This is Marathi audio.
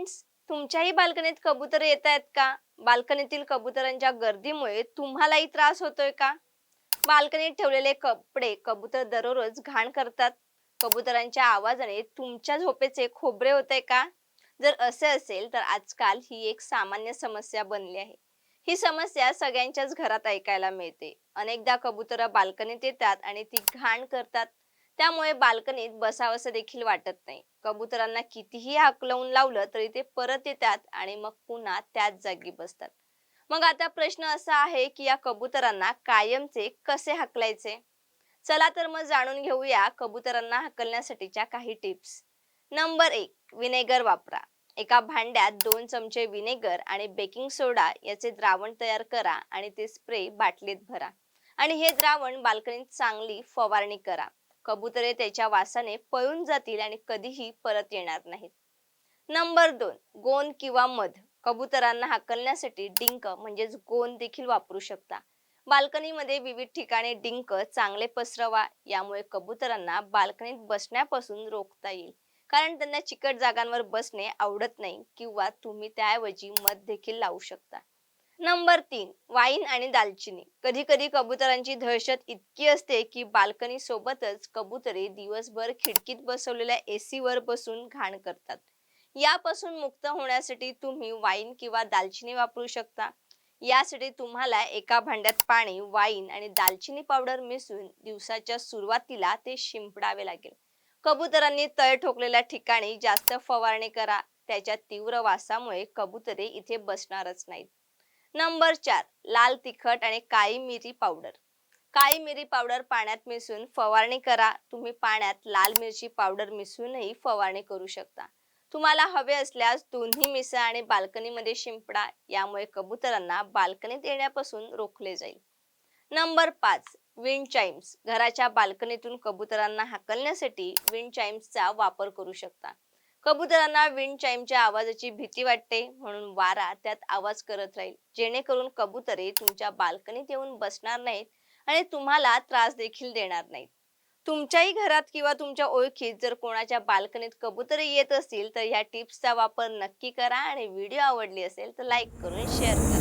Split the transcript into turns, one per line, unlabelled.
फ्रेंड्स तुमच्याही बाल्कनीत कबूतर येत आहेत का? बाल्कनीतील कबुतरांच्या गर्दीमुळे तुम्हालाही त्रास होतोय का? बाल्कनीत ठेवलेले कपडे कबूतर दररोज घाण करतात. कबुतरांच्या आवाजाने तुमच्या झोपेचे खोबरे होते का? जर असे असेल तर आजकाल ही एक सामान्य समस्या बनली आहे. ही समस्या सगळ्यांच्याच घरात ऐकायला मिळते. अनेकदा कबुतर बाल्कनीत येतात आणि ती घाण करतात. त्यामुळे बाल्कनीत बसावंसं देखील वाटत नाही. कबुतरांना कितीही हाकलवून लावलं तरी ते परत येतात आणि मग पुन्हा त्याच जागी बसतात. मग आता प्रश्न असा आहे की या कबुतरांना कायमचे कसे हाकलायचे? चला तर मग जाणून घेऊया कबुतरांना हाकलण्यासाठीच्या काही टिप्स. नंबर एक विनेगर वापरा. एका भांड्यात दोन चमचे विनेगर आणि बेकिंग सोडा याचे द्रावण तयार करा आणि ते स्प्रे बाटलीत भरा. आणि हे द्रावण बाल्कनीत चांगली फवारणी करा. कबुतरे त्याच्या वासाने पळून जातील आणि कधीही परत येणार नाहीत. नंबर दोन गोंद किंवा मध. कबुतरांना हाकलण्यासाठी डिंक म्हणजेच गोंद देखील वापरू शकता. बाल्कनीमध्ये विविध ठिकाणी डिंक चांगले पसरवा यामुळे कबुतरांना बाल्कनीत बसण्यापासून रोखता येईल. कारण त्यांना चिकट जागांवर बसणे आवडत नाही किंवा तुम्ही त्याऐवजी मध देखील लावू शकता. नंबर तीन वाईन आणि दालचिनी. कधी कधी कबुतरांची दहशत इतकी असते की बाल्कनी सोबतच कबुतरे दिवसभर खिडकीत बसवलेल्या एसी वर बसून घाण करतात. यापासून मुक्त होण्यासाठी तुम्ही वाईन किंवा दालचिनी वापरू शकता. यासाठी तुम्हाला एका भांड्यात पाणी वाईन आणि दालचिनी पावडर मिसळून दिवसाच्या सुरुवातीला ते शिंपडावे लागेल. कबुतरांनी तळ ठोकलेल्या ठिकाणी जास्त फवारणी करा. त्याच्या तीव्र वासामुळे कबुतरे इथे बसणारच नाहीत. नंबर चार लाल तिखट आणि काळी मिरी पावडर. काळी मिरी पावडर पाण्यात मिसळून फवारणी करा. तुम्ही पाण्यात लाल मिरची पावडर मिसळूनही फवारणी करू शकता. तुम्हाला हवे असल्यास दोन्ही मिसळ आणि बाल्कनीमध्ये शिंपडा यामुळे कबुतरांना बाल्कनीत येण्यापासून रोखले जाईल. नंबर पाच विंड चाइम्स. घराच्या बाल्कनीतून कबुतरांना हाकलण्यासाठी विंड चाइम्सचा वापर करू शकता. कबुतरांना विंड चाईमच्या आवाजाची भीती वाटते म्हणून वारा त्यात आवाज करत राहील. जेणेकरून कबुतरे तुमच्या बाल्कनीत येऊन बसणार नाहीत आणि तुम्हाला त्रास देखील देणार नाहीत. तुमच्याही घरात किंवा तुमच्या ओळखीत जर कोणाच्या बाल्कनीत कबुतरे येत असतील तर ह्या टिप्सचा वापर नक्की करा आणि व्हिडिओ आवडली असेल तर लाईक करून शेअर करा.